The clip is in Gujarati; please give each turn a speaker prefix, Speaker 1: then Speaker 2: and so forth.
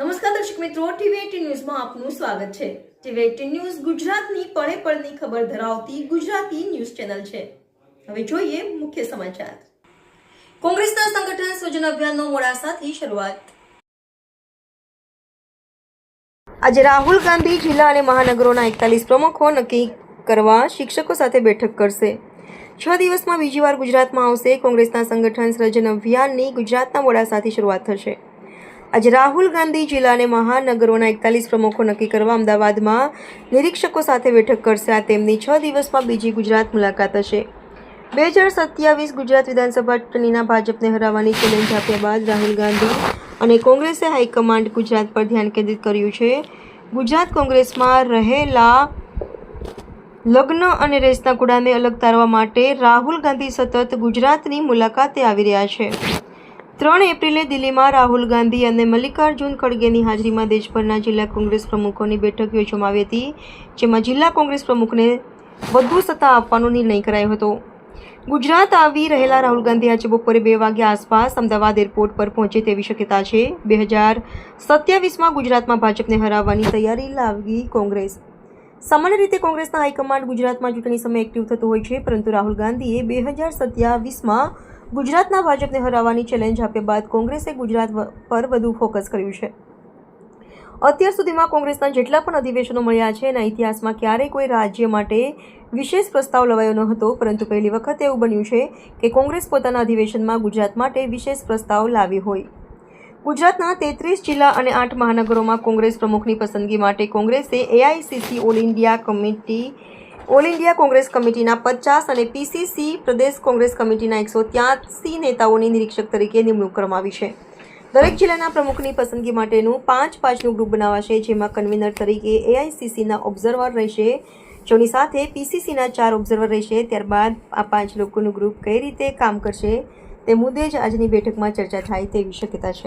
Speaker 1: નમસ્કાર દર્શક મિત્રો, ટીવી ન્યૂઝમાં આપનું સ્વાગત છે. ટીવી ન્યૂઝ ગુજરાતની પળે પળની ખબર ધરાવતી ગુજરાતી ન્યૂઝ ચેનલ છે. હવે જોઈએ મુખ્ય સમાચાર. કોંગ્રેસના સંગઠન સૃજન અભિયાનનો મોડાસાથી શરૂઆત. આજે રાહુલ ગાંધી જિલ્લા અને મહાનગરોના એકતાલીસ પ્રમુખો નક્કી કરવા શિક્ષકો સાથે બેઠક કરશે. છ દિવસમાં બીજી વાર ગુજરાતમાં આવશે. કોંગ્રેસના સંગઠન સર્જન અભિયાનની ગુજરાતના મોડાસાથી શરૂઆત થશે. આજે રાહુલ ગાંધી જિલ્લા અને મહાનગરોના એકતાલીસ પ્રમુખો નક્કી કરવા અમદાવાદમાં નિરીક્ષકો સાથે બેઠક કરશે. આ તેમની છ દિવસમાં બીજી ગુજરાત મુલાકાત હશે. બે હજાર સત્યાવીસ ગુજરાત વિધાનસભા ચૂંટણીના ભાજપને હરાવવાની ચેલેન્જ આપ્યા બાદ રાહુલ ગાંધી અને કોંગ્રેસે હાઈકમાન્ડ ગુજરાત પર ધ્યાન કેન્દ્રિત કર્યું છે. ગુજરાત કોંગ્રેસમાં રહેલા લગ્ન અને રેસના કુડાને અલગ તારવા માટે રાહુલ ગાંધી સતત ગુજરાતની મુલાકાતે આવી રહ્યા છે. ત્રણ એપ્રિલે દિલ્હીમાં રાહુલ ગાંધી અને મલ્લિકાર્જુન ખડગેની હાજરીમાં દેશભરના જિલ્લા કોંગ્રેસ પ્રમુખોની બેઠક યોજવામાં આવી હતી, જેમાં જિલ્લા કોંગ્રેસ પ્રમુખને વધુ સત્તા આપવાનો નિર્ણય કરાયો હતો. ગુજરાત આવી રહેલા રાહુલ ગાંધી આજે બપોરે બે વાગ્યા આસપાસ અમદાવાદ એરપોર્ટ પર પહોંચે તેવી શક્યતા છે. બે હજાર સત્યાવીસમાં ગુજરાતમાં ભાજપને હરાવવાની તૈયારી લાવી કોંગ્રેસ. સામાન્ય રીતે કોંગ્રેસના હાઈકમાન્ડ ગુજરાતમાં ચૂંટણી સમયે એક્ટિવ થતું હોય છે, પરંતુ રાહુલ ગાંધીએ બે હજાર સત્યાવીસમાં ગુજરાતના ભાજપને હરાવવાની ચેલેન્જ આપ્યા બાદ કોંગ્રેસે ગુજરાત પર વધુ ફોકસ કર્યું છે. અત્યાર સુધીમાં કોંગ્રેસના જેટલા પણ અધિવેશનો મળ્યા છે, એના ઇતિહાસમાં ક્યારેય કોઈ રાજ્ય માટે વિશેષ પ્રસ્તાવ લવાયો ન હતો, પરંતુ પહેલી વખત એવું બન્યું છે કે કોંગ્રેસ પોતાના અધિવેશનમાં ગુજરાત માટે વિશેષ પ્રસ્તાવ લાવી હોય. ગુજરાતના તેત્રીસ જિલ્લા અને આઠ મહાનગરોમાં કોંગ્રેસ પ્રમુખની પસંદગી માટે કોંગ્રેસે AICC all India committee all India Congress કમિટીના પચાસ અને પીસીસી પ્રદેશ કોંગ્રેસ કમિટીના એકસો ત્યાસી નેતાઓની નિરીક્ષક તરીકે નિમણૂક કરવામાં આવી છે. દરેક જિલ્લાના પ્રમુખની પસંદગી માટેનું પાંચ પાંચનું ગ્રુપ બનાવાશે, જેમાં કન્વીનર તરીકે એઆઈસીસીના ઓબ્ઝર્વર રહેશે, જેની સાથે પીસીસીના ચાર ઓબ્ઝર્વર રહેશે, ત્યારબાદ આ પાંચ લોકોનું ગ્રુપ કઈ રીતે કામ કરશે તે મુદ્દે જ આજની બેઠકમાં ચર્ચા થાય તેવી શક્યતા છે.